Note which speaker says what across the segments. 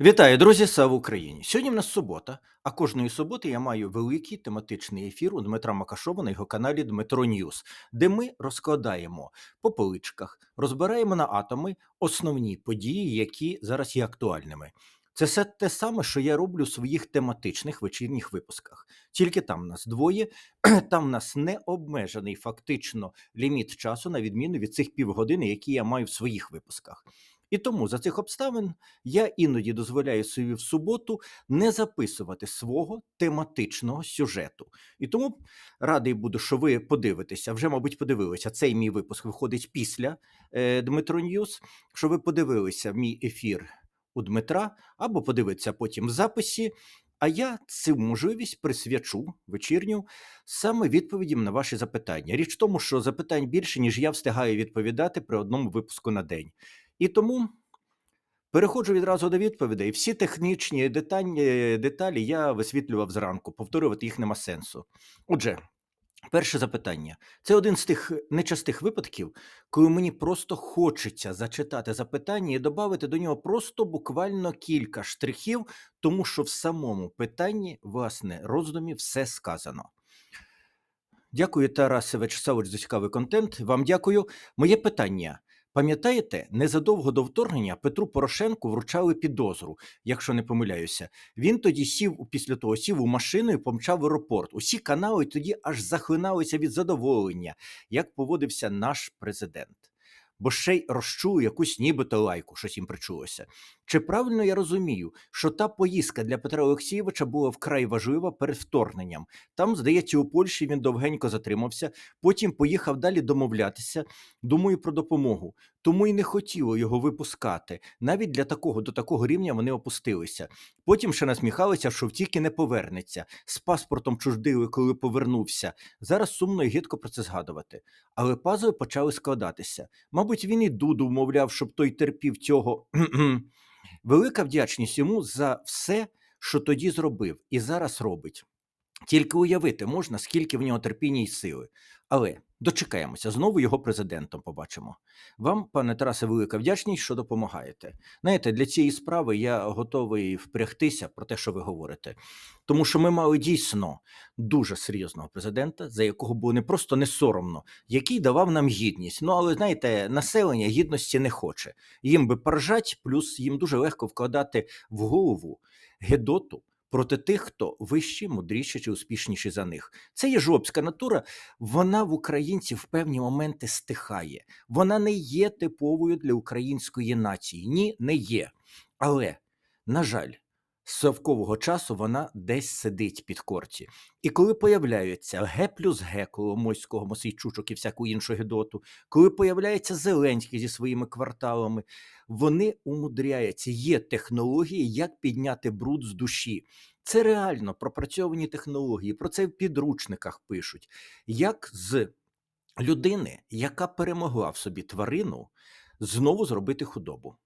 Speaker 1: Вітаю, друзі! Слава Україні! Сьогодні в нас субота, а кожної суботи я маю великий тематичний ефір у Дмитра Макашова на його каналі Дмитро Ньюс, де ми розкладаємо по поличках, розбираємо на атоми основні події, які зараз є актуальними. Це все те саме, що я роблю в своїх тематичних вечірніх випусках. Тільки там нас двоє, там нас не обмежений фактично ліміт часу, на відміну від цих півгодини, які я маю в своїх випусках. І тому за цих обставин я іноді дозволяю собі в суботу не записувати свого тематичного сюжету. І тому радий буду, що ви подивитеся. Вже, мабуть, подивилися. Цей мій випуск виходить після е, Дмитро Ньюс. Що ви подивилися мій ефір у Дмитра, або подивитися потім в записі. А я цю можливість присвячу вечірню саме відповідям на ваші запитання. Річ в тому, що запитань більше, ніж я встигаю відповідати при одному випуску на день. І тому переходжу відразу до відповідей. Всі технічні деталі, деталі я висвітлював зранку, повторювати їх нема сенсу. Отже, перше запитання. Це один з тих нечастих випадків, коли мені просто хочеться зачитати запитання і додати до нього просто буквально кілька штрихів, тому що в самому питанні, власне, роздумі все сказано. Дякую, Тарасе Вячеславович, за цікавий контент. Вам дякую. Моє питання. Пам'ятаєте, незадовго до вторгнення Петру Порошенку вручали підозру, якщо не помиляюся. Він тоді сів після того сів у машину і помчав в аеропорт. Усі канали тоді аж захлиналися від задоволення, як поводився наш президент. Бо ще й розчули якусь нібито лайку, щось їм причулося. Чи правильно я розумію, що та поїздка для Петра Олексійовича була вкрай важлива перед вторгненням? Там, здається, у Польщі він довгенько затримався, потім поїхав далі домовлятися, думаю про допомогу. Тому і не хотіло його випускати. Навіть для такого до такого рівня вони опустилися. Потім ще насміхалися, що втіки не повернеться. З паспортом чуждили, коли повернувся. Зараз сумно і гидко про це згадувати. Але пазли почали складатися. Мабуть, він і Дуду вмовляв, щоб той терпів цього. Велика вдячність йому за все, що тоді зробив і зараз робить. Тільки уявити можна, скільки в нього терпіння й сили. Але дочекаємося, знову його президентом побачимо. Вам, пане Тарасе, велика вдячність, що допомагаєте. Знаєте, для цієї справи я готовий впрягтися про те, що ви говорите. Тому що ми мали дійсно дуже серйозного президента, за якого було не просто не соромно, який давав нам гідність. Ну, але знаєте, населення гідності не хоче. Їм би поржать, плюс їм дуже легко вкладати в голову гедоту проти тих, хто вищі, мудріші чи успішніші за них. Це є жопська натура, вона в українців в певні моменти стихає. Вона не є типовою для української нації. Ні, не є. Але, на жаль, з совкового часу вона десь сидить під корті. І коли появляються Г плюс Г Коломойського, Мосейчучок і всяку іншу гедоту, коли появляється Зеленський зі своїми кварталами, вони умудряються, є технології, як підняти бруд з душі. Це реально пропрацьовані технології, про це в підручниках пишуть. Як з людини, яка перемогла в собі тварину, знову зробити худобу.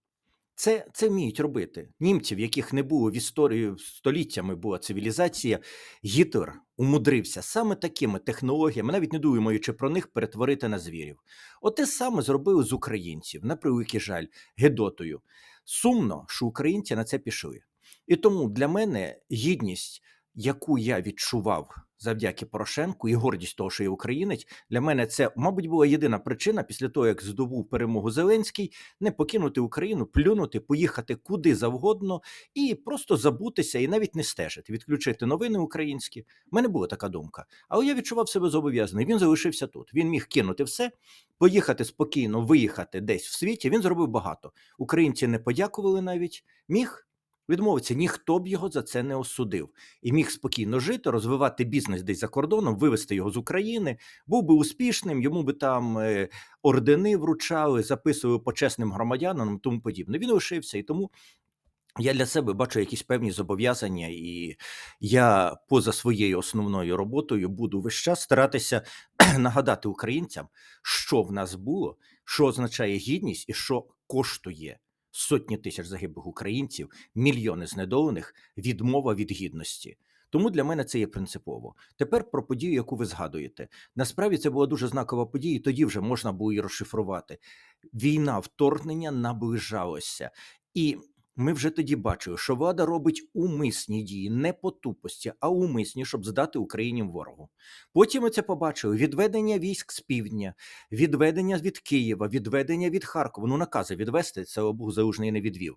Speaker 1: Це це вміють робити. Німців, яких не було в історії століттями була цивілізація, Гітлер умудрився саме такими технологіями, навіть не думаючи про них, перетворити на звірів. Оте саме зробили з українців, на превеликий жаль, Гедотою. Сумно, що українці на це пішли. І тому для мене гідність, яку я відчував завдяки Порошенку і гордість того, що є українець, для мене це, мабуть, була єдина причина після того, як здобув перемогу Зеленський, не покинути Україну, плюнути, поїхати куди завгодно і просто забутися і навіть не стежити, відключити новини українські. У мене була така думка. Але я відчував себе зобов'язаний. Він залишився тут. Він міг кинути все, поїхати спокійно, виїхати десь в світі. Він зробив багато. Українці не подякували навіть. Міг відмовиться, ніхто б його за це не осудив і міг спокійно жити, розвивати бізнес десь за кордоном, вивезти його з України, був би успішним, йому би там е, ордени вручали, записували почесним громадянам, тому подібне. Він лишився і тому. Я для себе бачу якісь певні зобов'язання, і я поза своєю основною роботою буду весь час старатися нагадати українцям, що в нас було, що означає гідність і що коштує сотні тисяч загиблих українців, мільйони знедолених, відмова від гідності. Тому для мене це є принципово. Тепер про подію, яку ви згадуєте. Насправді це була дуже знакова подія, і тоді вже можна було її розшифрувати. Війна, вторгнення наближалося. І Ми вже тоді бачили, що влада робить умисні дії, не по тупості, а умисні, щоб здати Україні ворогу. Потім ми це побачили: відведення військ з півдня, відведення від Києва, відведення від Харкова. Ну, накази відвести це Бог залужний не відвів.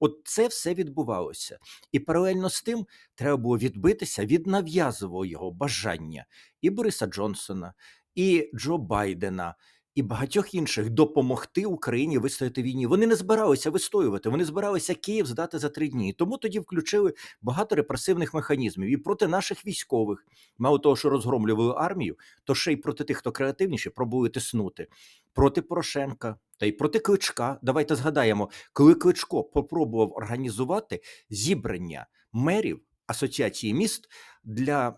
Speaker 1: От це все відбувалося. І паралельно з тим треба було відбитися від нав'язливого бажання і Бориса Джонсона, і Джо Байдена. І багатьох інших допомогти Україні вистояти війні. Вони не збиралися вистоювати, вони збиралися Київ здати за три дні. Тому тоді включили багато репресивних механізмів і проти наших військових, мало того, що розгромлювали армію, то ще й проти тих, хто креативніше, пробували тиснути проти Порошенка та й проти Кличка. Давайте згадаємо, коли Кличко попробував організувати зібрання мерів асоціації міст для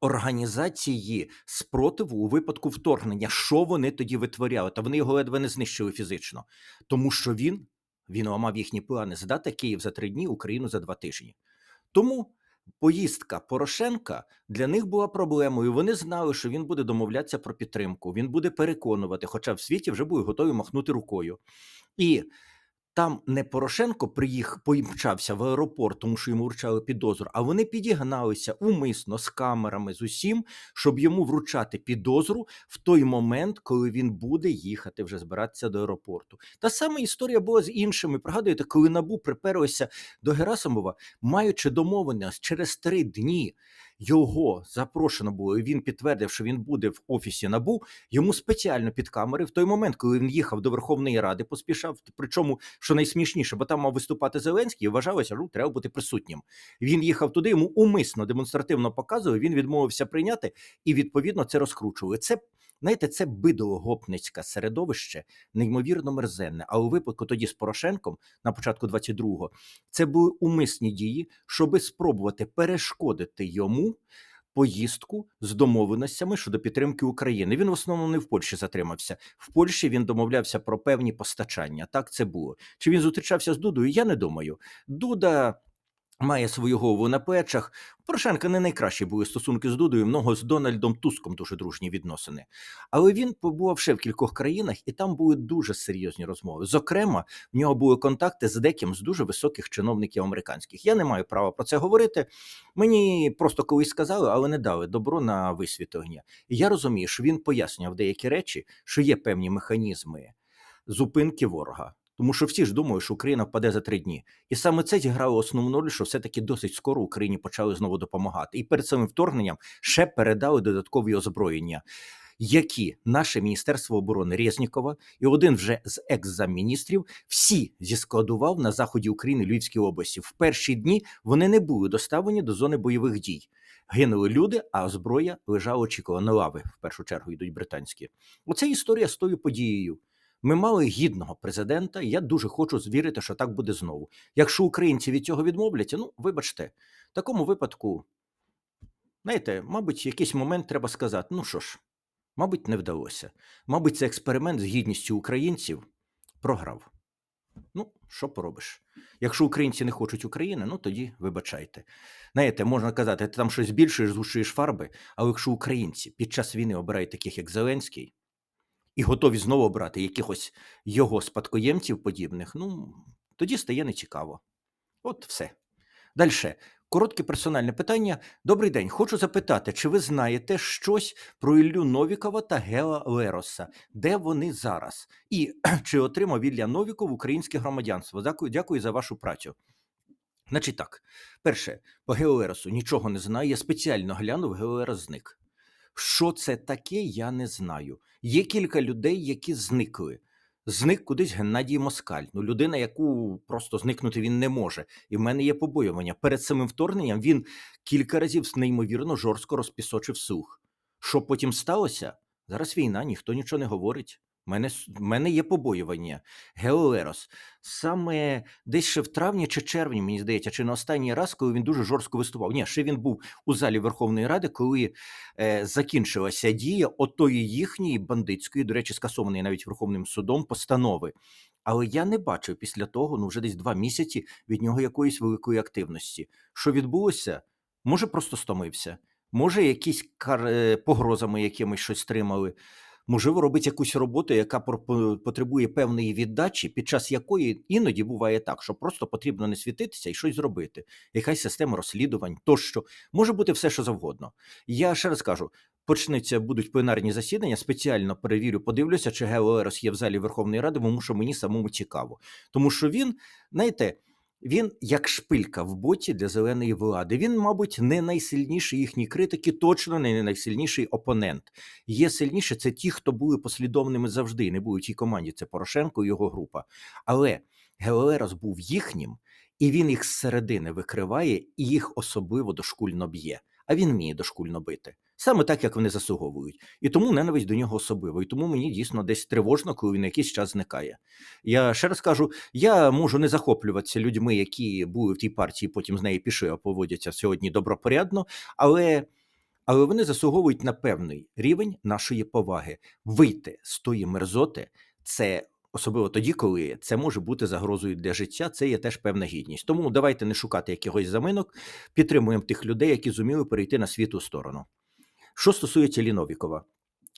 Speaker 1: організації спротиву у випадку вторгнення. Що вони тоді витворяли? Та вони його ледве не знищили фізично, тому що він, він ламав їхні плани здати Київ за три дні, Україну за два тижні. Тому поїздка Порошенка для них була проблемою. Вони знали, що він буде домовлятися про підтримку, він буде переконувати, хоча в світі вже були готові махнути рукою. І там не Порошенко приїхав, помчався в аеропорт, тому що йому вручали підозру, а вони підігналися умисно з камерами з усім, щоб йому вручати підозру в той момент, коли він буде їхати вже збиратися до аеропорту. Та сама історія була з іншими. Пригадуєте, коли набу приперлося до Герасимова, маючи домовленість через три дні. Його запрошено було, він підтвердив, що він буде в офісі набу. Йому спеціально під камери в той момент, коли він їхав до Верховної Ради, поспішав. Причому, що найсмішніше, бо там мав виступати Зеленський, і вважалося, що треба бути присутнім. Він їхав туди, йому умисно демонстративно показував. Він відмовився прийняти, і відповідно це розкручували. Це знаєте, це бидоло-гопницьке середовище, неймовірно мерзенне. А у випадку тоді з Порошенком на початку 22-го це були умисні дії, щоби спробувати перешкодити йому. Поїздку з домовленостями щодо підтримки України. Він в основному не в Польщі затримався. В Польщі він домовлявся про певні постачання. Так це було. Чи він зустрічався з Дудою? Я не думаю. Дуда має свою голову на плечах. Порошенка не найкращі були стосунки з Дудою, много з Дональдом Туском дуже дружні відносини. Але він побував ще в кількох країнах, і там були дуже серйозні розмови. Зокрема, в нього були контакти з деким з дуже високих чиновників американських. Я не маю права про це говорити. Мені просто колись сказали, але не дали добро на висвітлення. І я розумію, що він пояснював деякі речі, що є певні механізми зупинки ворога. Тому що всі ж думають, що Україна впаде за три дні, і саме це зіграло основну роль, що все-таки досить скоро Україні почали знову допомагати. І перед самим вторгненням ще передали додаткові озброєння, які наше міністерство оборони Резнікова і один вже з екс-замміністрів всі зіскладував на заході України Львівській області. В перші дні вони не були доставлені до зони бойових дій. Гинули люди, а зброя лежала очікувана лави. В першу чергу йдуть британські. Оце історія з тою подією. Ми мали гідного президента, і я дуже хочу звірити, що так буде знову. Якщо українці від цього відмовляться, ну вибачте, в такому випадку, знаєте, мабуть, якийсь момент треба сказати: ну що ж, мабуть, не вдалося. Мабуть, це експеримент з гідністю українців програв. Ну, що поробиш? Якщо українці не хочуть України, ну тоді вибачайте. Знаєте, можна казати, ти там щось збільшуєш, згущуєш фарби, але якщо українці під час війни обирають таких, як Зеленський, і готові знову обрати якихось його спадкоємців подібних, ну тоді стає нецікаво. От все. Далі. Коротке персональне питання. Добрий день. Хочу запитати, чи ви знаєте щось про Іллю Новікова та Гела Лероса? Де вони зараз? І чи отримав Ілля Новіков українське громадянство? Дякую, дякую за вашу працю. Значить так, перше, по Геолеросу нічого не знаю. Я спеціально глянув, Геолерос зник. Що це таке, я не знаю. Є кілька людей, які зникли. Зник кудись Геннадій Москаль. Ну, людина, яку просто зникнути він не може. І в мене є побоювання. Перед самим вторгненням він кілька разів неймовірно жорстко розпісочив слух. Що потім сталося? Зараз війна, ніхто нічого не говорить. Мене, мене є побоювання. Геолерос. Саме десь ще в травні чи червні, мені здається, чи на останній раз, коли він дуже жорстко виступав. Ні, ще він був у залі Верховної Ради, коли е, закінчилася дія отої їхньої бандитської, до речі, скасованої навіть Верховним судом постанови. Але я не бачив після того, ну вже десь два місяці від нього якоїсь великої активності. Що відбулося? Може, просто стомився, може, якісь кар... е, погрозами якимись щось тримали. Можливо, робить якусь роботу, яка потребує певної віддачі, під час якої іноді буває так, що просто потрібно не світитися і щось зробити. Якась система розслідувань тощо може бути все, що завгодно. Я ще раз кажу. Почнеться будуть пленарні засідання. Спеціально перевірю, подивлюся, чи Гео Лерос є в залі Верховної Ради, тому що мені самому цікаво. Тому що він, знаєте, він як шпилька в боті для зеленої влади. Він, мабуть, не найсильніший їхній критик і точно не найсильніший опонент. Є сильніше це ті, хто були послідовними завжди, і не були в тій команді. Це Порошенко і його група. Але Геолерос був їхнім, і він їх зсередини викриває і їх особливо дошкульно б'є. А він вміє дошкульно бити. Саме так, як вони заслуговують. І тому ненависть до нього особливо. І тому мені дійсно десь тривожно, коли він якийсь час зникає. Я ще раз кажу: я можу не захоплюватися людьми, які були в тій партії, потім з неї пішли, а поводяться сьогодні добропорядно, але. Але вони заслуговують на певний рівень нашої поваги. Вийти з тої мерзоти це особливо тоді, коли це може бути загрозою для життя. Це є теж певна гідність. Тому давайте не шукати якихось заминок, підтримуємо тих людей, які зуміли перейти на світу сторону. Що стосується Ліновікова.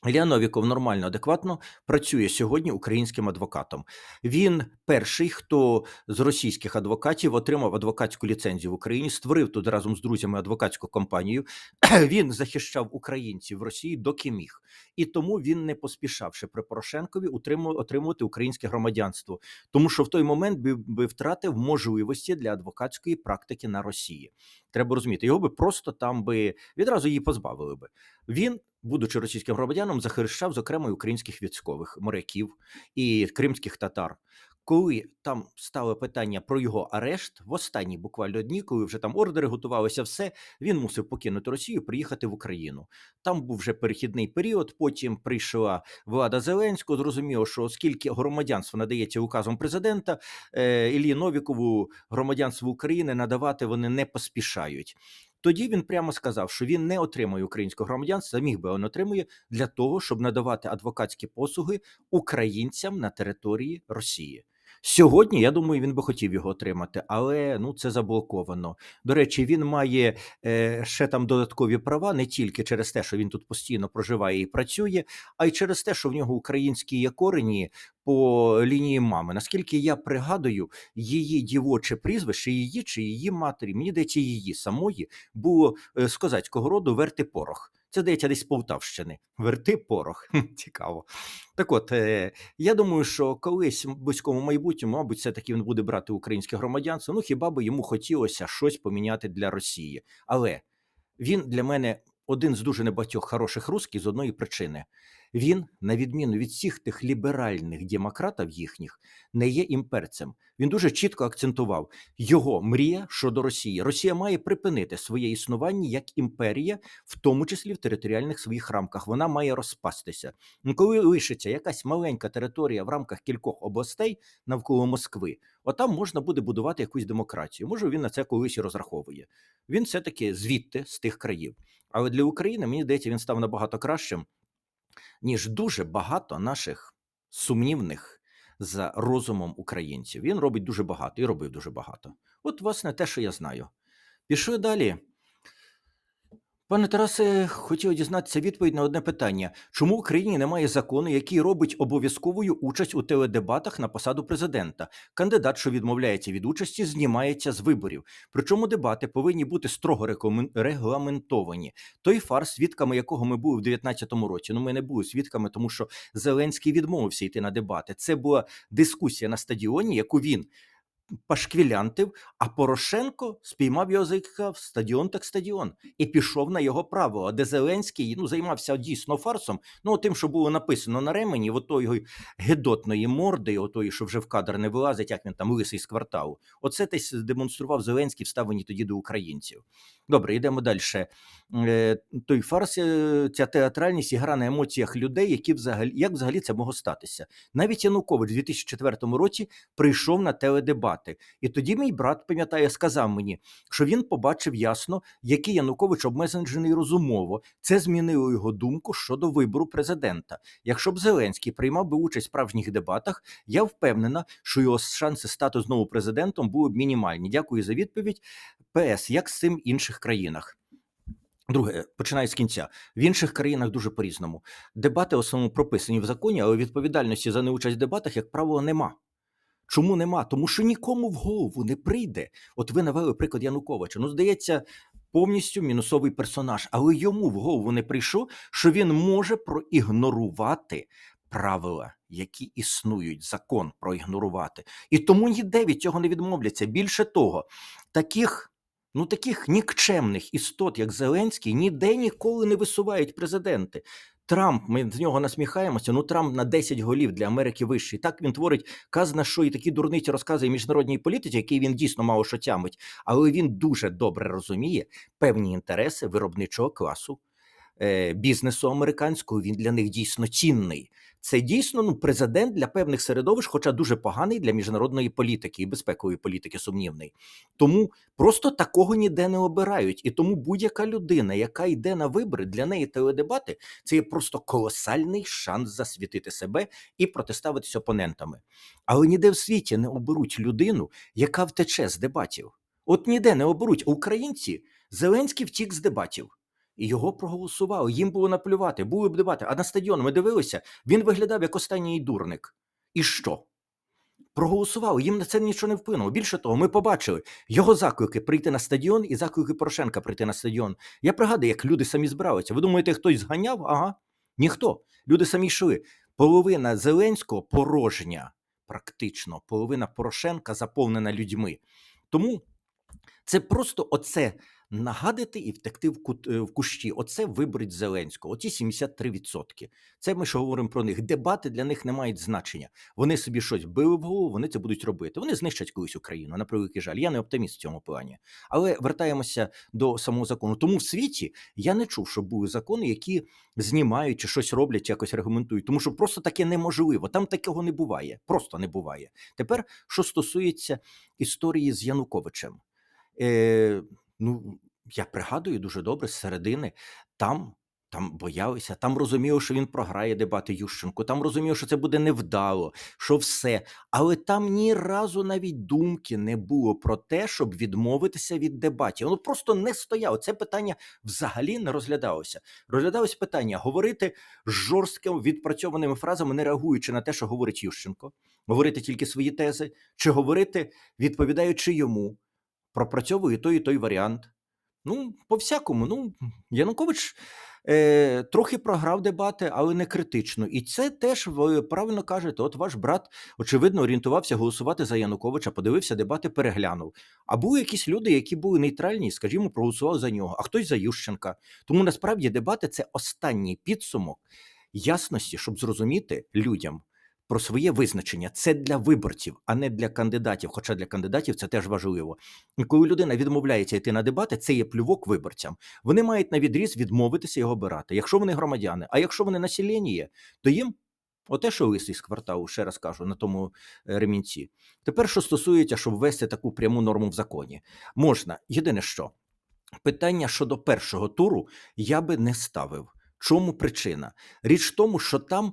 Speaker 1: Ілля Новіков нормально, адекватно працює сьогодні українським адвокатом. Він перший, хто з російських адвокатів отримав адвокатську ліцензію в Україні, створив тут разом з друзями адвокатську компанію. Він захищав українців в Росії доки міг, і тому він не поспішавши при Порошенкові отримувати українське громадянство, тому що в той момент би, би втратив можливості для адвокатської практики на Росії. Треба розуміти, його би просто там би відразу її позбавили би. Він будучи російським громадянином, захищав, зокрема, і українських військових моряків і кримських татар. Коли там стало питання про його арешт, в останні буквально дні, коли вже там ордери готувалися, все він мусив покинути Росію, приїхати в Україну. Там був вже перехідний період. Потім прийшла влада Зеленського. Зрозуміло, що оскільки громадянство надається указом президента, е, Іллі Новікову громадянство України надавати вони не поспішають. Тоді він прямо сказав, що він не отримує українського громадянства, міг би він отримує для того, щоб надавати адвокатські послуги українцям на території Росії. Сьогодні я думаю, він би хотів його отримати, але ну це заблоковано. До речі, він має е, ще там додаткові права не тільки через те, що він тут постійно проживає і працює, а й через те, що в нього українські є корені по лінії мами. Наскільки я пригадую, її дівоче прізвище, її чи її матері, мені здається, її самої було е, з козацького роду Верти Порох. Це здається десь з Полтавщини. Верти Порох. Цікаво. Так от, е, я думаю, що колись в близькому майбутньому, мабуть, все-таки він буде брати українське громадянство. Ну хіба би йому хотілося щось поміняти для Росії. Але він для мене один з дуже небагатьох хороших русських з одної причини. Він, на відміну від всіх тих ліберальних демократів їхніх, не є імперцем. Він дуже чітко акцентував його мрія щодо Росії. Росія має припинити своє існування як імперія, в тому числі в територіальних своїх рамках. Вона має розпастися. Ну, Коли лишиться якась маленька територія в рамках кількох областей навколо Москви, отам можна буде будувати якусь демократію. Може, він на це колись і розраховує. Він все-таки звідти, з тих країв. Але для України, мені здається, він став набагато кращим, ніж дуже багато наших сумнівних за розумом українців. Він робить дуже багато і робив дуже багато. От, власне, те, що я знаю. Пішли далі. Пане Тарасе, хотів дізнатися відповідь на одне питання: чому в Україні немає закону, який робить обов'язковою участь у теледебатах на посаду президента? Кандидат, що відмовляється від участі, знімається з виборів. Причому дебати повинні бути строго рекомен- регламентовані. Той фарс, свідками якого ми були в 2019 році. Ну, ми не були свідками, тому що Зеленський відмовився йти на дебати. Це була дискусія на стадіоні, яку він пашквілянтив, а Порошенко спіймав його за язика в стадіон так стадіон і пішов на його право. Де Зеленський ну займався дійсно фарсом. Ну тим, що було написано на ремені, отої гедотної морди, отої, що вже в кадр не вилазить, як він там лисий з кварталу. Оце десь демонстрував Зеленський, вставлені тоді до українців. Добре, йдемо далі. Е, той фарс, е, ця театральність і гра на емоціях людей, які взагалі як взагалі це могло статися. Навіть Янукович у 2004 році прийшов на теледебати, і тоді мій брат пам'ятає, сказав мені, що він побачив ясно, який Янукович обмежений розумово. Це змінило його думку щодо вибору президента. Якщо б Зеленський приймав би участь в справжніх дебатах, я впевнена, що його шанси стати знову президентом були б мінімальні. Дякую за відповідь. ПС, як з цим в інших країнах? Друге, починаю з кінця. В інших країнах дуже по-різному. Дебати в основному прописані в законі, але відповідальності за неучасть в дебатах, як правило, нема. Чому нема? Тому що нікому в голову не прийде. От ви навели приклад Януковича. Ну, здається, повністю мінусовий персонаж, але йому в голову не прийшло, що він може проігнорувати правила, які існують, закон проігнорувати. І тому ніде від цього не відмовляться. Більше того, таких. Ну, таких нікчемних істот, як Зеленський, ніде ніколи не висувають президенти. Трамп, ми з нього насміхаємося. Ну, Трамп на 10 голів для Америки вищий. Так він творить казна, що і такі дурниці розказує міжнародній політиці, який він дійсно мало що тямить. Але він дуже добре розуміє певні інтереси виробничого класу, е, бізнесу американського. Він для них дійсно цінний. Це дійсно ну, президент для певних середовищ, хоча дуже поганий для міжнародної політики і безпекової політики, сумнівний. Тому просто такого ніде не обирають. І тому будь-яка людина, яка йде на вибори, для неї теледебати це є просто колосальний шанс засвітити себе і протиставитися опонентами. Але ніде в світі не оберуть людину, яка втече з дебатів. От ніде не оберуть українці. Зеленський втік з дебатів. І його проголосували. Їм було наплювати, були б дебати. А на стадіон ми дивилися, він виглядав як останній дурник. І що? Проголосували, їм на це нічого не вплинуло. Більше того, ми побачили його заклики прийти на стадіон і заклики Порошенка прийти на стадіон. Я пригадую, як люди самі збиралися. Ви думаєте, хтось зганяв? Ага, ніхто. Люди самі йшли. Половина Зеленського порожня, практично, половина Порошенка заповнена людьми. Тому це просто оце нагадити і втекти в, кут, е, в кущі. Оце виборить Зеленського. Оті 73%. Це ми що говоримо про них. Дебати для них не мають значення. Вони собі щось били в голову, вони це будуть робити. Вони знищать колись Україну, на превеликий жаль. Я не оптиміст в цьому плані. Але вертаємося до самого закону. Тому в світі я не чув, що були закони, які знімають чи щось роблять, чи якось регламентують. Тому що просто таке неможливо. Там такого не буває. Просто не буває. Тепер, що стосується історії з Януковичем. Е, ну, я пригадую дуже добре з середини там. Там боялися, там розуміли, що він програє дебати Ющенко, там розуміли, що це буде невдало, що все. Але там ні разу навіть думки не було про те, щоб відмовитися від дебатів. Воно просто не стояло. Це питання взагалі не розглядалося. Розглядалось питання говорити жорсткими відпрацьованими фразами, не реагуючи на те, що говорить Ющенко, говорити тільки свої тези, чи говорити, відповідаючи йому пропрацьовує той і той варіант. Ну, по всякому. Ну, Янукович е, трохи програв дебати, але не критично. І це теж ви правильно кажете. От ваш брат, очевидно, орієнтувався голосувати за Януковича, подивився дебати, переглянув. А були якісь люди, які були нейтральні, скажімо, проголосували за нього, а хтось за Ющенка. Тому насправді дебати це останній підсумок ясності, щоб зрозуміти людям про своє визначення. Це для виборців, а не для кандидатів. Хоча для кандидатів це теж важливо. І коли людина відмовляється йти на дебати, це є плювок виборцям. Вони мають на відріз відмовитися його обирати. Якщо вони громадяни, а якщо вони населення, то їм. Оте, що лисий з кварталу, ще раз кажу, на тому е, ремінці. Тепер, що стосується, щоб ввести таку пряму норму в законі, можна. Єдине що, питання щодо першого туру я би не ставив. Чому причина? Річ в тому, що там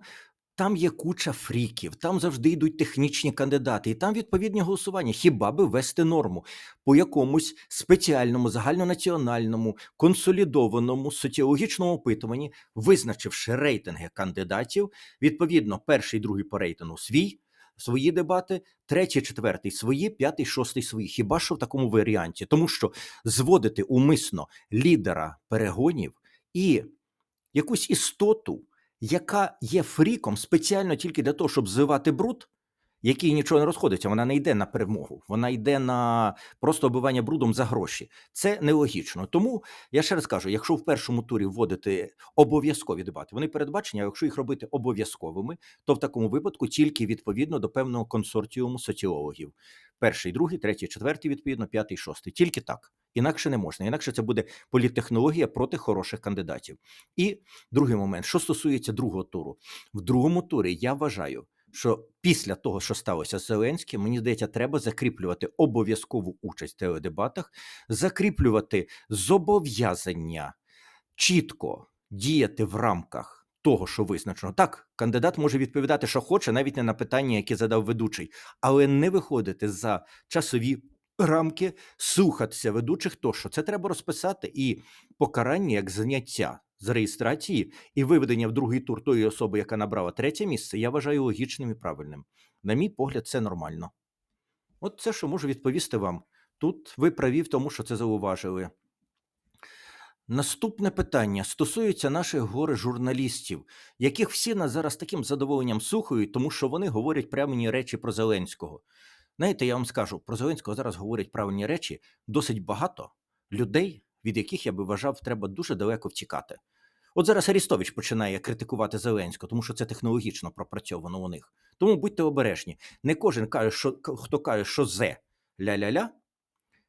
Speaker 1: там є куча фріків, там завжди йдуть технічні кандидати, і там відповідні голосування. Хіба би ввести норму по якомусь спеціальному, загальнонаціональному, консолідованому соціологічному опитуванні, визначивши рейтинги кандидатів, відповідно, перший, другий по рейтингу свій. Свої дебати, третій, четвертий свої, п'ятий, шостий свої. Хіба що в такому варіанті? Тому що зводити умисно лідера перегонів і якусь істоту, яка є фріком спеціально тільки для того, щоб зливати бруд, який нічого не розходиться, вона не йде на перемогу, вона йде на просто оббивання брудом за гроші. Це нелогічно. Тому я ще раз кажу: якщо в першому турі вводити обов'язкові дебати, вони передбачені, а якщо їх робити обов'язковими, то в такому випадку тільки відповідно до певного консорціуму соціологів. Перший, другий, третій, четвертий, відповідно, п'ятий, шостий. Тільки так. Інакше не можна. Інакше це буде політтехнологія проти хороших кандидатів. І другий момент, що стосується другого туру, в другому турі я вважаю, що після того, що сталося з Зеленським, мені здається, треба закріплювати обов'язкову участь в теледебатах, закріплювати зобов'язання чітко діяти в рамках. Того, що визначено, так, кандидат може відповідати, що хоче, навіть не на питання, яке задав ведучий, але не виходити за часові рамки, слухатися ведучих тощо. Це треба розписати і покарання як заняття з реєстрації і виведення в другий тур тої особи, яка набрала третє місце, я вважаю логічним і правильним. На мій погляд, це нормально. От це, що можу відповісти вам. Тут ви праві в тому, що це зауважили. Наступне питання стосується наших горе журналістів, яких всі нас зараз таким задоволенням слухають, тому що вони говорять правильні речі про Зеленського. Знаєте, я вам скажу, про Зеленського зараз говорять правильні речі досить багато людей, від яких я би вважав, треба дуже далеко втікати. От зараз Арістович починає критикувати Зеленського, тому що це технологічно пропрацьовано у них. Тому будьте обережні. Не кожен каже, що хто каже, що зе ля-ля-ля,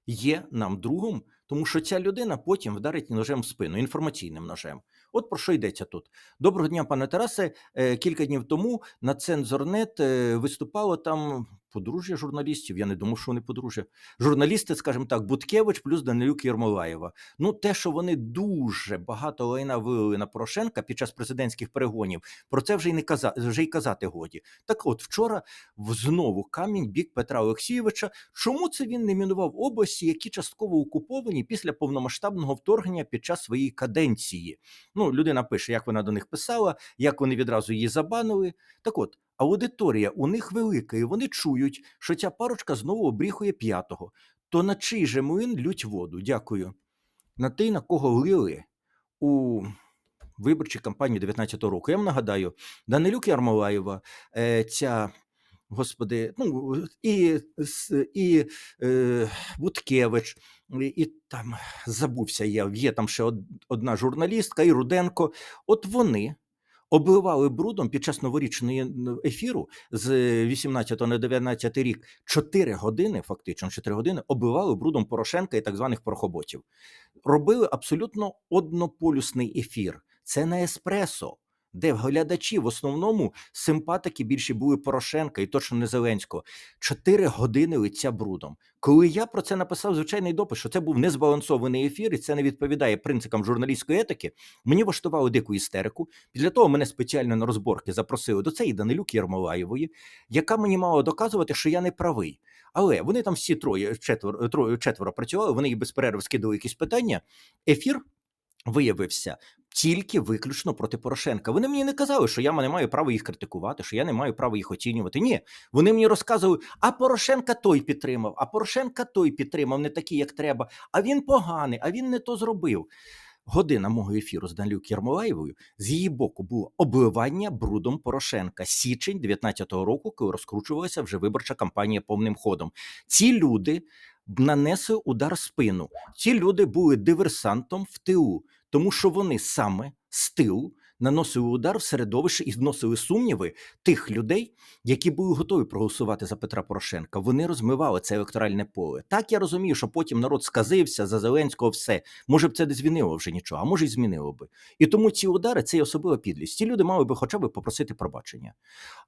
Speaker 1: є нам другом, тому що ця людина потім вдарить ножем в спину, інформаційним ножем. От про що йдеться тут. Доброго дня, пане Тарасе. Е, Кілька днів тому на Цензорнет е, виступало там подружжя журналістів. Я не думав, що вони подружжя. Журналісти, скажімо так, Буткевич плюс Данилюк Єрмолаєва. Ну, те, що вони дуже багато лайна вилили на Порошенка під час президентських перегонів, про це вже й не каза... вже й казати годі. Так от вчора знову камінь бік Петра Олексійовича. Чому це він не мінував області, які частково окуповані після повномасштабного вторгнення під час своєї каденції? Ну, людина пише, як вона до них писала, як вони відразу її забанили. Так от, аудиторія у них велика, і вони чують, що ця парочка знову обріхує п'ятого. То на чий же млин лють воду? Дякую. На той, на кого лили у виборчій кампанії 19-го року. Я вам нагадаю, Данилюк Ярмолаєва, е, ця. Господи, ну і, і е, Буткевич, і, там забувся я. Є там ще од- одна журналістка, і Руденко. От вони обливали брудом під час новорічної ефіру з 18 на 19 рік 4 години, фактично 4 години, обливали брудом Порошенка і так званих порохоботів. Робили абсолютно однополюсний ефір. Це не еспресо. Де глядачі в основному симпатики більше були Порошенка і точно не Зеленського. Чотири години лиця брудом. Коли я про це написав звичайний допис, що це був незбалансований ефір, і це не відповідає принципам журналістської етики, мені влаштували дику істерику. Після того мене спеціально на розборки запросили до цієї Данилюк Єрмолаєвої, яка мені мала доказувати, що я не правий. Але вони там всі троє, четверо, троє, четверо працювали, вони їй без перерви скидали якісь питання. Ефір виявився тільки виключно проти Порошенка. Вони мені не казали, що я не маю права їх критикувати, що я не маю права їх оцінювати. Ні, вони мені розказували, а Порошенка той підтримав, а Порошенка той підтримав, не такий, як треба, а він поганий, а він не то зробив. Година мого ефіру з Данилюк Єрмолаєвою з її боку було обливання брудом Порошенка. Січень 19-го року, коли розкручувалася вже виборча кампанія повним ходом. Ці люди нанесли удар спину. Ці люди були диверсантом в тилу, тому що вони саме з тилу наносили удар в середовище і вносили сумніви тих людей, які були готові проголосувати за Петра Порошенка. Вони розмивали це електоральне поле. Так я розумію, що потім народ сказився за Зеленського. Все може б це не змінило вже нічого, а може й змінило би. І тому ці удари це й особлива підлість. Ці люди мали би хоча б попросити пробачення.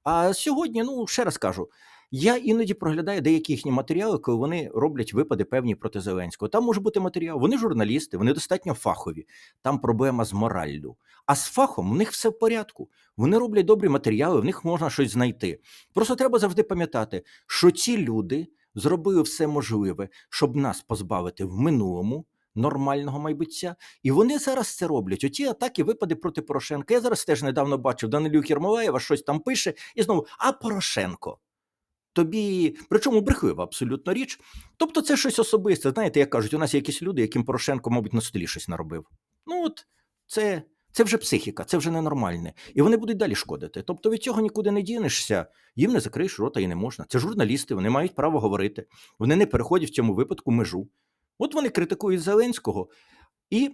Speaker 1: А сьогодні, ну ще раз кажу. Я іноді проглядаю деякі їхні матеріали, коли вони роблять випади певні проти Зеленського. Там може бути матеріал. Вони журналісти, вони достатньо фахові. Там проблема з мораллю. А з фахом у них все в порядку. Вони роблять добрі матеріали, в них можна щось знайти. Просто треба завжди пам'ятати, що ці люди зробили все можливе, щоб нас позбавити в минулому. Нормального майбуття, і вони зараз це роблять. Оті атаки, випади проти Порошенка. Я зараз теж недавно бачив Данилюк Єрмолаєва щось там пише, і знову а Порошенко. Тобі, причому брехлива абсолютно річ. Тобто, це щось особисте. Знаєте, як кажуть, у нас є якісь люди, яким Порошенко, мабуть, на столі щось наробив. Ну от це, це вже психіка, це вже ненормальне. І вони будуть далі шкодити. Тобто від цього нікуди не дінешся, їм не закриєш рота і не можна. Це журналісти, вони мають право говорити. Вони не переходять в цьому випадку межу. От вони критикують Зеленського і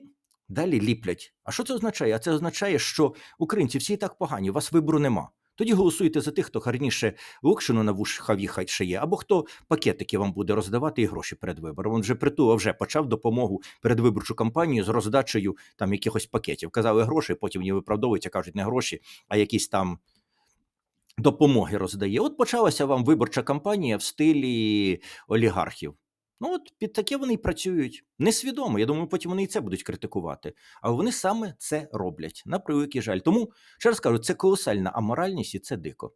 Speaker 1: далі ліплять. А що це означає? А це означає, що українці всі так погані, у вас вибору нема. Тоді голосуйте за тих, хто гарніше локшину на вушка в'їхать ще є, або хто пакетики вам буде роздавати і гроші перед вибором. Він вже притула вже почав допомогу передвиборчу кампанію з роздачею там якихось пакетів. Казали гроші, потім вони виправдовуються, кажуть, не гроші, а якісь там. Допомоги роздає. От почалася вам виборча кампанія в стилі олігархів. Ну, от під таке вони й працюють. Несвідомо. Я думаю, потім вони і це будуть критикувати. Але вони саме це роблять на превеликий жаль. Тому, ще раз кажу, це колосальна аморальність і це дико.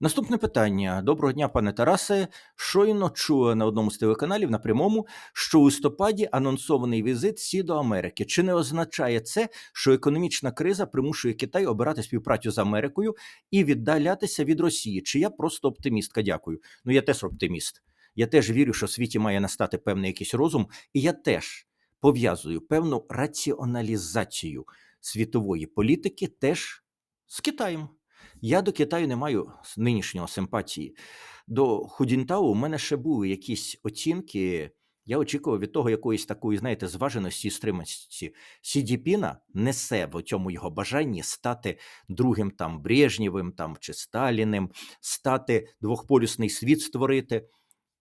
Speaker 1: Наступне питання. Доброго дня, пане Тарасе. Щойно чула на одному з телеканалів на прямому, що у листопаді анонсований візит Сі до Америки. Чи не означає це, що економічна криза примушує Китай обирати співпрацю з Америкою і віддалятися від Росії? Чи я просто оптимістка? Дякую. Ну я теж оптиміст. Я теж вірю, що в світі має настати певний якийсь розум, і я теж пов'язую певну раціоналізацію світової політики теж з Китаєм. Я до Китаю не маю нинішнього симпатії. До Худінтау у мене ще були якісь оцінки. Я очікував від того якоїсь такої, знаєте, зваженості і стриманості. Сі Діпіна несе в цьому його бажанні стати другим там Брежнєвим там, чи Сталіним, стати двохполюсний світ створити.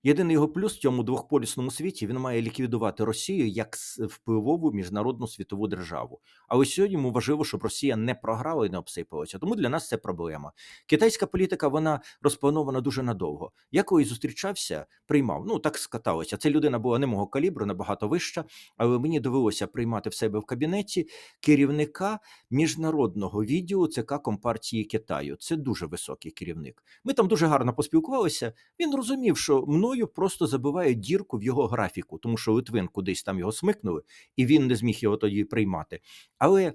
Speaker 1: Єдиний його плюс в цьому двохполюсному світі він має ліквідувати Росію як впливову міжнародну світову державу. Але сьогодні йому важливо, щоб Росія не програла і не обсипалася. Тому для нас це проблема. Китайська політика вона розпланована дуже надовго. Я коли зустрічався, приймав. Ну так скаталося. Це людина була не мого калібру, набагато вища, але мені довелося приймати в себе в кабінеті керівника міжнародного відділу ЦК Компартії Китаю. Це дуже високий керівник. Ми там дуже гарно поспілкувалися. Він розумів, що мною просто забивають дірку в його графіку, тому що Литвин кудись там його смикнули, і він не зміг його тоді приймати. Але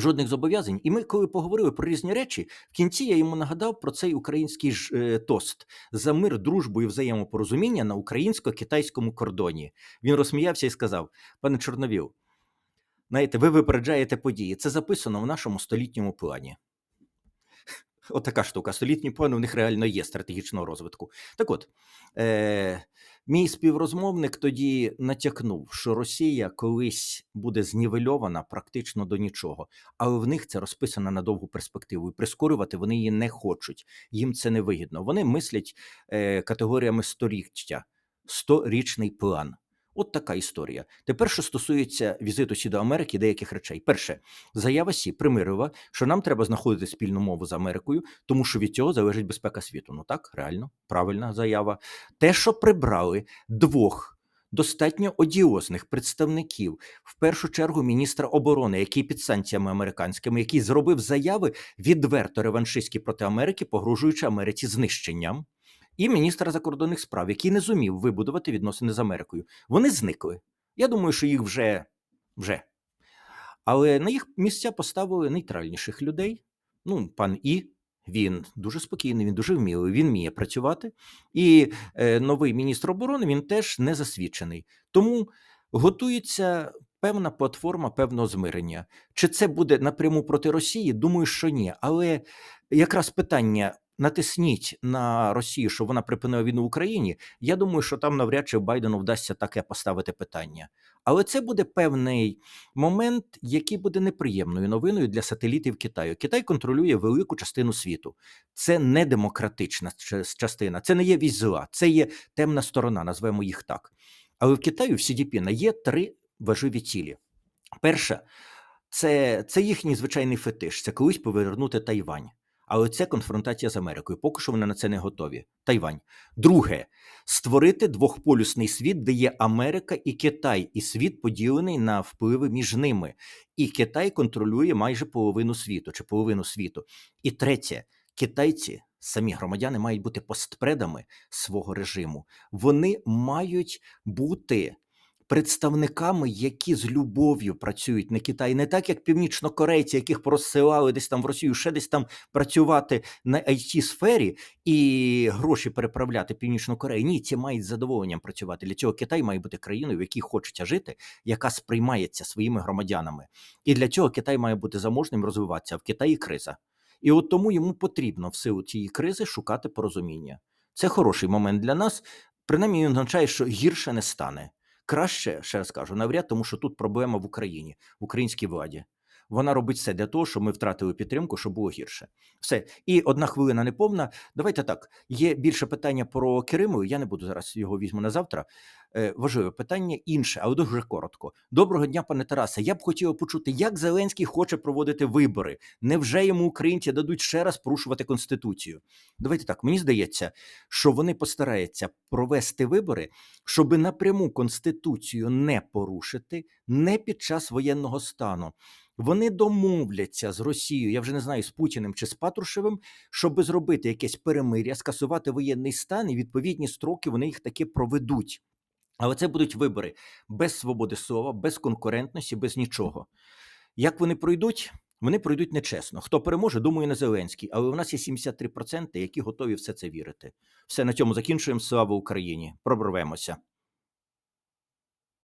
Speaker 1: жодних зобов'язань. І ми, коли поговорили про різні речі, в кінці я йому нагадав про цей український ж е, тост за мир, дружбу і взаємопорозуміння на українсько-китайському кордоні. Він розсміявся і сказав: пане Чорновіл, знаєте, ви випереджаєте події. Це записано в нашому столітньому плані. Отака штука. Столітній план у них реально є стратегічного розвитку. Так от, е, мій співрозмовник тоді натякнув, що Росія колись буде знівельована практично до нічого, але в них це розписано на довгу перспективу. І прискорювати вони її не хочуть. Їм це не вигідно. Вони мислять е, категоріями сторіччя, сторічний план. От така історія. Тепер, що стосується візиту Сі до Америки, деяких речей. Перше, заява Сі примирила, що нам треба знаходити спільну мову з Америкою, тому що від цього залежить безпека світу. Ну так, реально, правильна заява. Те, що прибрали двох достатньо одіозних представників, в першу чергу міністра оборони, який під санкціями американськими, який зробив заяви відверто реваншистські проти Америки, погрожуючи Америці знищенням. І міністра закордонних справ, який не зумів вибудувати відносини з Америкою. Вони зникли. Я думаю, що їх вже вже. Але на їх місця поставили нейтральніших людей. Ну, пан І, він дуже спокійний, він дуже вмілий, він вміє працювати. І е, новий міністр оборони він теж не засвідчений. Тому готується певна платформа певного змирення. Чи це буде напряму проти Росії? Думаю, що ні. Але якраз питання. Натисніть на Росію, щоб вона припинила війну в Україні. Я думаю, що там навряд чи Байдену вдасться таке поставити питання. Але це буде певний момент, який буде неприємною новиною для сателітів Китаю. Китай контролює велику частину світу. Це не демократична частина, це не є вісь зла, це є темна сторона, назвемо їх так. Але в Китаю в Сідіпіна є три важливі цілі. Перша це, це їхній звичайний фетиш, це колись повернути Тайвань. Але це конфронтація з Америкою. Поки що вони на це не готові. Тайвань. Друге створити двохполюсний світ, де є Америка і Китай, і світ поділений на впливи між ними. І Китай контролює майже половину світу чи половину світу. І третє, китайці, самі громадяни, мають бути постпредами свого режиму. Вони мають бути. Представниками, які з любов'ю працюють на Китай, не так як північнокорейці, яких порозсилали десь там в Росію, ще десь там працювати на it сфері і гроші переправляти Північну Корею. Ні, ці мають задоволенням працювати. Для цього Китай має бути країною, в якій хочеться жити, яка сприймається своїми громадянами. І для цього Китай має бути заможним розвиватися. В Китаї криза. І от тому йому потрібно в силу цієї кризи шукати порозуміння. Це хороший момент для нас. Принаймні він означає, що гірше не стане. Краще, ще раз кажу, навряд, тому що тут проблема в Україні, в українській владі. Вона робить все для того, щоб ми втратили підтримку, щоб було гірше. Все. І одна хвилина неповна. Давайте так. Є більше питання про Кериму. Я не буду зараз його візьму на завтра. е, важливе питання інше, але дуже коротко. Доброго дня, пане Тарасе. Я б хотів почути, як Зеленський хоче проводити вибори. Невже йому українці дадуть ще раз порушувати конституцію? Давайте так. Мені здається, що вони постараються провести вибори, щоб напряму конституцію не порушити, не під час воєнного стану. Вони домовляться з Росією, я вже не знаю, з Путіним чи з Патрушевим, щоб зробити якесь перемир'я, скасувати воєнний стан, і відповідні строки вони їх таки проведуть. Але це будуть вибори без свободи слова, без конкурентності, без нічого. Як вони пройдуть? Вони пройдуть нечесно. Хто переможе, думаю, не Зеленський. Але у нас є 73%, які готові все це вірити. Все на цьому закінчуємо. Слава Україні! Проборвемося.